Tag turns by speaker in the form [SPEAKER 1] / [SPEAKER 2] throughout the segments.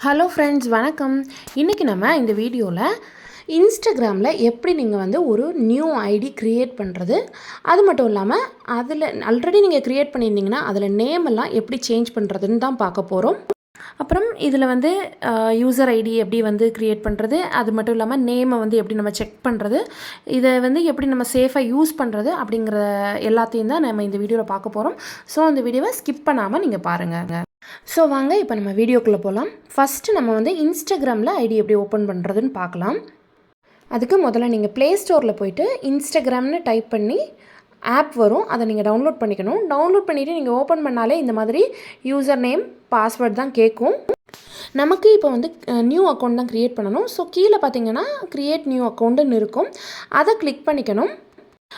[SPEAKER 1] Hello friends வணக்கம். இன்றைக்கி நம்ம இந்த வீடியோவில் இன்ஸ்டாகிராமில் எப்படி நீங்கள் வந்து ஒரு நியூ ஐடி க்ரியேட் பண்ணுறது அது மட்டும் இல்லாமல் அதில் ஆல்ரெடி நீங்கள் க்ரியேட் பண்ணியிருந்தீங்கன்னா அதில் நேம் எல்லாம் எப்படி சேஞ்ச் பண்ணுறதுன்னு தான் பார்க்க போகிறோம் அப்புறம் இதில் வந்து யூசர் ஐடி எப்படி வந்து க்ரியேட் பண்ணுறது அது மட்டும் இல்லாமல் நேமை வந்து எப்படி நம்ம செக் பண்ணுறது இதை வந்து எப்படி நம்ம சேஃபாக யூஸ் பண்ணுறது அப்படிங்கிற எல்லாத்தையும் தான் நம்ம இந்த வீடியோவில் பார்க்க போகிறோம் ஸோ அந்த வீடியோவை ஸ்கிப் பண்ணாமல் நீங்கள் பாருங்கள் ஸோ வாங்க இப்போ நம்ம வீடியோக்குள்ளே போகலாம் ஃபஸ்ட்டு நம்ம வந்து இன்ஸ்டாகிராமில் ஐடி எப்படி ஓப்பன் பண்ணுறதுன்னு பார்க்கலாம் அதுக்கு முதல்ல நீங்கள் ப்ளே ஸ்டோரில் போயிட்டு இன்ஸ்டாகிராம்னு டைப் பண்ணி ஆப் வரும். அதை நீங்கள் டவுன்லோட் பண்ணிக்கணும். டவுன்லோட் பண்ணிவிட்டு நீங்கள் ஓப்பன் பண்ணாலே இந்த மாதிரி யூசர் நேம் பாஸ்வேர்ட் தான் கேட்கும். நமக்கு இப்போ வந்து நியூ அக்கௌண்ட் தான் க்ரியேட் பண்ணணும். ஸோ கீழே பார்த்தீங்கன்னா க்ரியேட் நியூ அக்கௌண்ட்டுன்னு இருக்கும். அதை கிளிக் பண்ணிக்கணும்.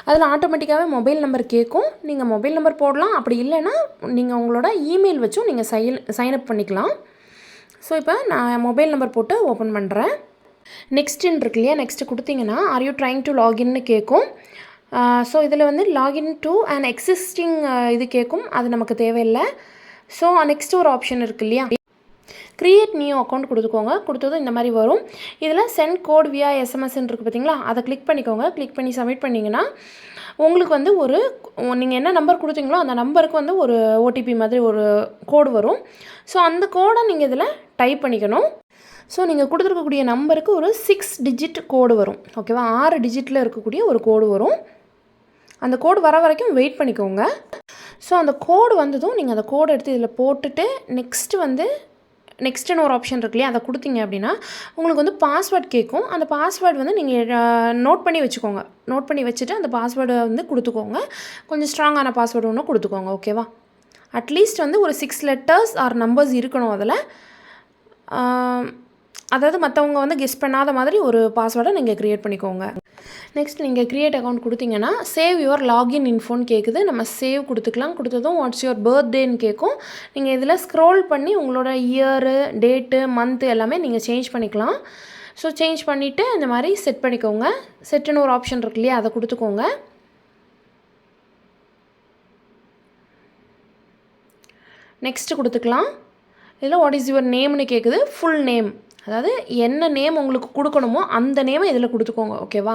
[SPEAKER 1] அதில் ஆட்டோமேட்டிக்காகவே மொபைல் நம்பர் கேட்கும். நீங்கள் மொபைல் நம்பர் போடலாம். அப்படி இல்லைன்னா நீங்கள் உங்களோட இமெயில் வச்சும் நீங்கள் சைன் சைன்அப் பண்ணிக்கலாம். ஸோ இப்போ நான் மொபைல் நம்பர் போட்டு ஓப்பன் பண்ணுறேன் நெக்ஸ்ட்டுன்னு இருக்கு இல்லையா? நெக்ஸ்ட்டு கொடுத்தீங்கன்னா ஆர் யூ ட்ரைங் டு லாகின்னு கேட்கும். ஸோ இதில் வந்து லாகின் டு அண்ட் எக்ஸிஸ்டிங் இது கேட்கும். அது நமக்கு தேவையில்லை. ஸோ நெக்ஸ்ட் ஒரு ஆப்ஷன் இருக்கு இல்லையா? க்ரியேட் நியூ அக்கௌண்ட் கொடுத்துக்கோங்க. கொடுத்ததும் இந்த மாதிரி வரும். இதில் சென்ட் கோட் வியா எஸ்எம்எஸ்ன்னு இருக்குது பார்த்தீங்களா? அதை கிளிக் பண்ணிக்கோங்க. கிளிக் பண்ணி சப்மிட் பண்ணிங்கன்னா உங்களுக்கு வந்து ஒரு நீங்கள் என்ன நம்பர் கொடுத்தீங்களோ அந்த நம்பருக்கு வந்து ஒரு ஓடிபி மாதிரி ஒரு கோடு வரும். ஸோ அந்த கோடை நீங்கள் இதில் டைப் பண்ணிக்கணும். ஸோ நீங்கள் கொடுத்துருக்கக்கூடிய நம்பருக்கு ஒரு சிக்ஸ் டிஜிட் கோடு வரும். ஓகேவா ஆறு டிஜிட்டில் இருக்கக்கூடிய ஒரு கோடு வரும். அந்த கோடு வர வரைக்கும் வெயிட் பண்ணிக்கோங்க. ஸோ அந்த கோடு வந்ததும் நீங்கள் அந்த கோடு எடுத்து இதில் போட்டுட்டு நெக்ஸ்ட்டு வந்து நெக்ஸ்ட்டுன்னு ஒரு ஆப்ஷன் இருக்கு இல்லையா அதை கொடுத்தீங்க அப்படின்னா உங்களுக்கு வந்து பாஸ்வேர்ட் கேட்கும். அந்த பாஸ்வேர்டு வந்து நீங்கள் நோட் பண்ணி வச்சுக்கோங்க. நோட் பண்ணி வச்சுட்டு அந்த பாஸ்வேர்டை வந்து கொடுத்துக்கோங்க. கொஞ்சம் ஸ்ட்ராங்கான பாஸ்வேர்டு ஒன்று கொடுத்துக்கோங்க ஓகேவா அட்லீஸ்ட் வந்து ஒரு சிக்ஸ் லெட்டர்ஸ் ஆர் நம்பர்ஸ் இருக்கணும் அதில். அதாவது மற்றவங்க வந்து கெஸ் பண்ணாத மாதிரி ஒரு பாஸ்வேர்டை நீங்கள் க்ரியேட் பண்ணிக்கோங்க. நெக்ஸ்ட் நீங்கள் க்ரியேட் அக்கௌண்ட் கொடுத்தீங்கன்னா சேவ் யுவர் லாகின் இன்ஃபோன் கேட்குது நம்ம சேவ் கொடுத்துக்கலாம். கொடுத்ததும் வாட்ஸ் யுவர் பர்த்டேன்னு கேட்கும் நீங்கள் இதில் ஸ்க்ரோல் பண்ணி உங்களோட இயரு டேட்டு மந்த்து எல்லாமே நீங்கள் சேஞ்ச் பண்ணிக்கலாம். ஸோ சேஞ்ச் பண்ணிவிட்டு இந்த மாதிரி செட் பண்ணிக்கோங்க. செட்டுன்னு ஒரு ஆப்ஷன் இருக்கு இல்லையா அதை கொடுத்துக்கோங்க. நெக்ஸ்ட்டு கொடுத்துக்கலாம். இதில் வாட் இஸ் யுவர் நேம்னு கேட்குது ஃபுல் நேம் அதாவது என்ன நேம் உங்களுக்கு கொடுக்கணுமோ அந்த நேமை இதில் கொடுத்துக்கோங்க ஓகேவா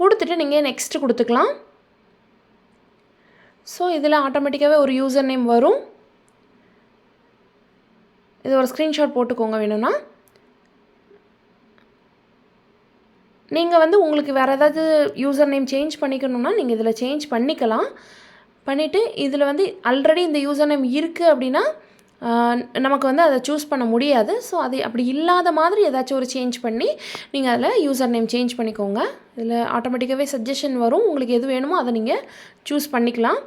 [SPEAKER 1] கொடுத்துட்டு நீங்கள் நெக்ஸ்ட்டு கொடுத்துக்கலாம். ஸோ இதில் ஆட்டோமேட்டிக்காகவே ஒரு யூசர் நேம் வரும். இது ஒரு ஸ்க்ரீன்ஷாட் போட்டுக்கோங்க வேணும்னா. நீங்கள் வந்து உங்களுக்கு வேறு ஏதாவது யூசர் நேம் சேஞ்ச் பண்ணிக்கணும்னா நீங்கள் இதில் சேஞ்ச் பண்ணிக்கலாம். பண்ணிவிட்டு இதில் வந்து ஆல்ரெடி இந்த யூசர் நேம் இருக்குது அப்படின்னா நமக்கு வந்து அதை சூஸ் பண்ண முடியாது. ஸோ அது அப்படி இல்லாத மாதிரி ஏதாச்சும் ஒரு சேஞ்ச் பண்ணி நீங்கள் அதில் யூசர் நேம் சேஞ்ச் பண்ணிக்கோங்க. இதில் ஆட்டோமேட்டிக்காகவே சஜஷன் வரும். உங்களுக்கு எது வேணுமோ அதை நீங்கள் சூஸ் பண்ணிக்கலாம்.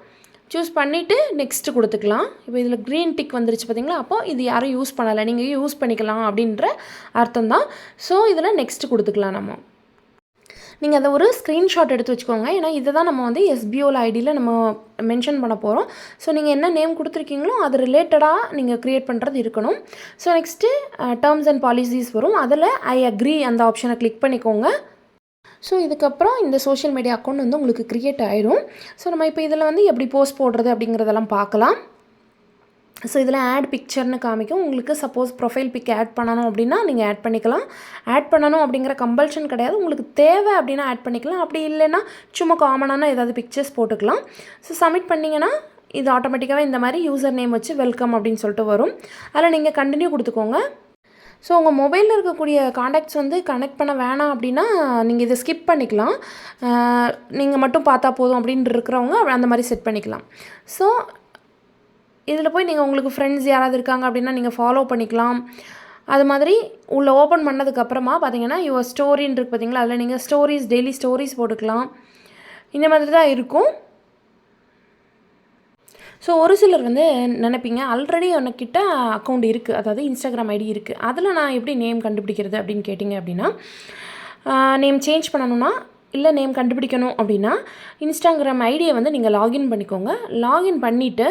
[SPEAKER 1] சூஸ் பண்ணிவிட்டு நெக்ஸ்ட்டு கொடுத்துக்கலாம். இப்போ இதில் க்ரீன் டிக் வந்துருச்சு பார்த்தீங்களா அப்போது இது யாரும் யூஸ் பண்ணலை. நீங்கள் யூஸ் பண்ணிக்கலாம் அப்படின்ற அர்த்தம் தான் ஸோ இதில் நெக்ஸ்ட்டு கொடுத்துக்கலாம் நம்ம. நீங்கள் அதை ஒரு ஸ்க்ரீன்ஷாட் எடுத்து வச்சுக்கோங்க. ஏன்னா இதை தான் நம்ம வந்து எஸ்பிஓல ஐடியில் நம்ம மென்ஷன் பண்ண போகிறோம் ஸோ நீங்கள் என்ன நேம் கொடுத்துருக்கீங்களோ அது ரிலேட்டடாக நீங்கள் க்ரியேட் பண்ணுறது இருக்கணும். So next terms and policies வரும். அதில் ஐ அக்ரி அந்த ஆப்ஷனை கிளிக் பண்ணிக்கோங்க. ஸோ இதுக்கப்புறம் இந்த சோஷியல் மீடியா அக்கௌண்ட் வந்து உங்களுக்கு க்ரியேட் ஆயிரும். ஸோ நம்ம இப்போ இதில் வந்து எப்படி போஸ்ட் போடுறது அப்படிங்கிறதெல்லாம் பார்க்கலாம். ஸோ இதில் ஆட் பிக்சர்னு காமிக்கும். உங்களுக்கு சப்போஸ் ப்ரொஃபைல் பிக் ஆட் பண்ணணும் அப்படின்னா நீங்கள் ஆட் பண்ணிக்கலாம். ஆட் பண்ணணும் அப்படிங்கிற கம்பல்ஷன் கிடையாது. உங்களுக்கு தேவை அப்படின்னா ஆட் பண்ணிக்கலாம். அப்படி இல்லைன்னா சும்மா காமனான ஏதாவது பிக்சர்ஸ் போட்டுக்கலாம். ஸோ சப்மிட் பண்ணிங்கன்னா இது ஆட்டோமேட்டிக்காகவே இந்த மாதிரி யூசர் நேம் வச்சு வெல்கம் அப்படின்னு சொல்லிட்டு வரும். அதில் நீங்கள் கண்டினியூ கொடுத்துக்கோங்க. ஸோ உங்கள் மொபைலில் இருக்கக்கூடிய காண்டாக்ட்ஸ் வந்து கனெக்ட் பண்ண வேணாம் அப்படின்னா நீங்கள் இதை ஸ்கிப் பண்ணிக்கலாம். நீங்கள் மட்டும் பார்த்தா போதும் அப்படின்னு இருக்கிறவங்க அந்த மாதிரி செட் பண்ணிக்கலாம். ஸோ இதில் போய் நீங்கள் உங்களுக்கு ஃப்ரெண்ட்ஸ் யாராவது இருக்காங்க அப்படின்னா நீங்கள் ஃபாலோ பண்ணிக்கலாம். அது மாதிரி உள்ளே ஓப்பன் பண்ணதுக்கப்புறமா பார்த்தீங்கன்னா யுவர் ஸ்டோரின்னு இருக்குது பார்த்தீங்களா? அதில் நீங்கள் ஸ்டோரிஸ் டெய்லி ஸ்டோரிஸ் போட்டுக்கலாம். இந்த மாதிரி தான் இருக்கும். ஸோ ஒரு சிலர் வந்து நினைப்பீங்க ஆல்ரெடி உனக்கிட்ட அக்கௌண்ட் இருக்குது அதாவது இன்ஸ்டாகிராம் ஐடி இருக்குது அதில் நான் எப்படி நேம் கண்டுபிடிக்கிறது அப்படின்னு கேட்டிங்க அப்படின்னா நேம் சேஞ்ச் பண்ணணும்னா இல்லை நேம் கண்டுபிடிக்கணும் அப்படின்னா இன்ஸ்டாகிராம் ஐடியை வந்து நீங்கள் லாகின் பண்ணிக்கோங்க. லாகின் பண்ணிவிட்டு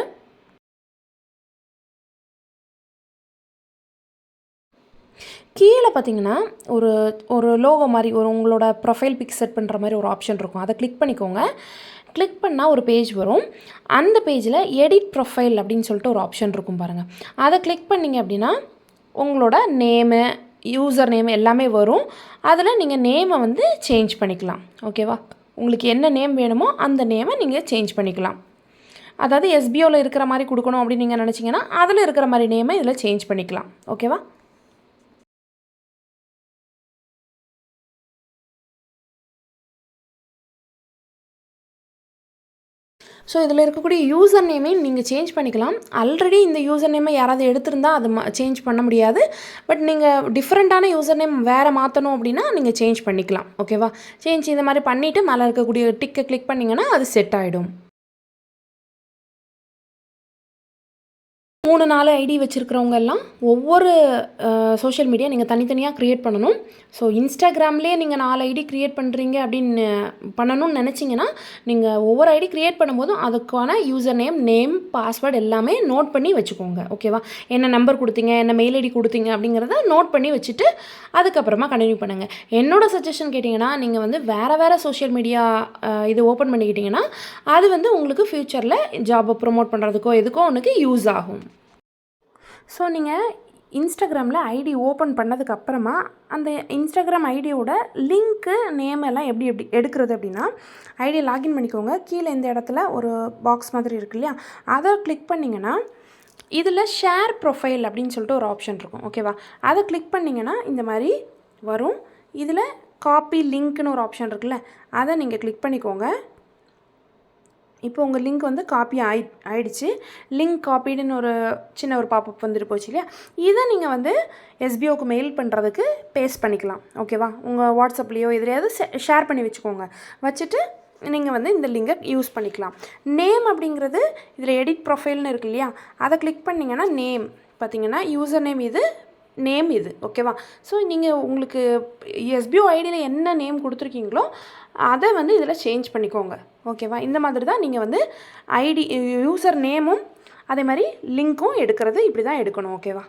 [SPEAKER 1] கீழே பார்த்தீங்கன்னா ஒரு ஒரு லோகோ மாதிரி ஒரு உங்களோட ப்ரொஃபைல் பிக் செட் பண்ணுற மாதிரி ஒரு ஆப்ஷன் இருக்கும். அதை கிளிக் பண்ணிக்கோங்க. கிளிக் பண்ணால் ஒரு பேஜ் வரும். அந்த பேஜில் எடிட் ப்ரொஃபைல் அப்படின்னு சொல்லிட்டு ஒரு ஆப்ஷன் இருக்கும் பாருங்கள் அதை கிளிக் பண்ணிங்க அப்படின்னா உங்களோட நேமு யூசர் நேம் எல்லாமே வரும். அதில் நீங்கள் நேமை வந்து சேஞ்ச் பண்ணிக்கலாம். ஓகேவா உங்களுக்கு என்ன நேம் வேணுமோ அந்த நேமை நீங்கள் சேஞ்ச் பண்ணிக்கலாம். அதாவது எஸ்பிஓவில் இருக்கிற மாதிரி கொடுக்கணும் அப்படின்னு நீங்கள் நினச்சிங்கன்னா அதில் இருக்கிற மாதிரி நேமை இதில் சேஞ்ச் பண்ணிக்கலாம். ஓகேவா ஸோ இதில் இருக்கக்கூடிய யூசர் நேமையும் நீங்கள் சேஞ்ச் பண்ணிக்கலாம். ஆல்ரெடி இந்த யூசர் நேமை யாராவது எடுத்திருந்தால் அது சேஞ்ச் பண்ண முடியாது. பட் நீங்கள் டிஃப்ரெண்ட்டான யூசர் நேம் வேறு மாற்றணும் அப்படின்னா நீங்கள் சேஞ்ச் பண்ணிக்கலாம். ஓகேவா சேஞ்ச் இந்த மாதிரி பண்ணிவிட்டு மேலே இருக்கக்கூடிய டிக்கை கிளிக் பண்ணிங்கன்னா அது செட் ஆகிடும் மூணு நாலு ஐடி வச்சுருக்கிறவங்க எல்லாம் ஒவ்வொரு சோஷியல் மீடியா நீங்கள் தனித்தனியாக க்ரியேட் பண்ணணும். ஸோ இன்ஸ்டாகிராம்லேயே நீங்கள் நாலு ஐடி க்ரியேட் பண்ணுறீங்க அப்படின்னு பண்ணணும்னு நினச்சிங்கன்னா நீங்கள் ஒவ்வொரு ஐடி க்ரியேட் பண்ணும்போதும் அதுக்கான யூசர் நேம் நேம் பாஸ்வேர்டு எல்லாமே நோட் பண்ணி வச்சுக்கோங்க. ஓகேவா என்ன நம்பர் கொடுத்தீங்க என்ன மெயில் ஐடி கொடுத்தீங்க அப்படிங்கிறத நோட் பண்ணி வச்சுட்டு அதுக்கப்புறமா கண்டினியூ பண்ணுங்கள் என்னோடய சஜஷன் கேட்டிங்கன்னா நீங்கள் வந்து வேறு வேறு சோஷியல் மீடியா இது ஓப்பன் பண்ணிக்கிட்டிங்கன்னா அது வந்து உங்களுக்கு ஃப்யூச்சரில் ஜாபை ப்ரொமோட் பண்ணுறதுக்கோ எதுக்கோ உனக்கு யூஸ் ஆகும். ஸோ நீங்கள் இன்ஸ்டாகிராமில் ஐடி ஓப்பன் பண்ணதுக்கப்புறமா அந்த இன்ஸ்டாகிராம் ஐடியோட லிங்க்கு நேம் எல்லாம் எப்படி எப்படி எடுக்கிறது அப்படின்னா ஐடியை லாகின் பண்ணிக்கோங்க. கீழே இந்த இடத்துல ஒரு பாக்ஸ் மாதிரி இருக்கு இல்லையா? அதை கிளிக் பண்ணிங்கன்னா இதில் ஷேர் ப்ரொஃபைல் அப்படின்னு சொல்லிட்டு ஒரு ஆப்ஷன் இருக்கும். ஓகேவா அதை கிளிக் பண்ணிங்கன்னா இந்த மாதிரி வரும். இதில் காப்பி லிங்க்னு ஒரு ஆப்ஷன் இருக்குல்ல? அதை நீங்கள் கிளிக் பண்ணிக்கோங்க. இப்போ உங்கள் லிங்க் வந்து காப்பி ஆயி ஆயிடுச்சு. லிங்க் காப்பீடுன்னு ஒரு சின்ன ஒரு பாப்பப் வந்துட்டு போச்சு இல்லையா? இதை நீங்கள் வந்து எஸ்பிஓக்கு மெயில் பண்ணுறதுக்கு பேஸ்ட் பண்ணிக்கலாம். ஓகேவா உங்கள் வாட்ஸ்அப்லேயோ எதிரையாவது ஷேர் பண்ணி வச்சுக்கோங்க. வச்சுட்டு நீங்கள் வந்து இந்த லிங்கை யூஸ் பண்ணிக்கலாம். நேம் அப்படிங்கிறது இதில் எடிட் ப்ரொஃபைல்னு இருக்கு இல்லையா? அதை கிளிக் பண்ணிங்கன்னா நேம் பார்த்தீங்கன்னா யூசர் நேம் இது நேம் இது. ஓகேவா ஸோ நீங்கள் உங்களுக்கு எஸ்பிஓ ஐடியில் என்ன நேம் கொடுத்துருக்கீங்களோ அதை வந்து இதில் சேஞ்ச் பண்ணிக்கோங்க. ஓகேவா? இந்த மாதிரி தான் நீங்கள் வந்து ஐடி யூசர் நேமும் அதே மாதிரி லிங்க்கும் எடுக்கிறது இப்படி தான் எடுக்கணும் ஓகேவா?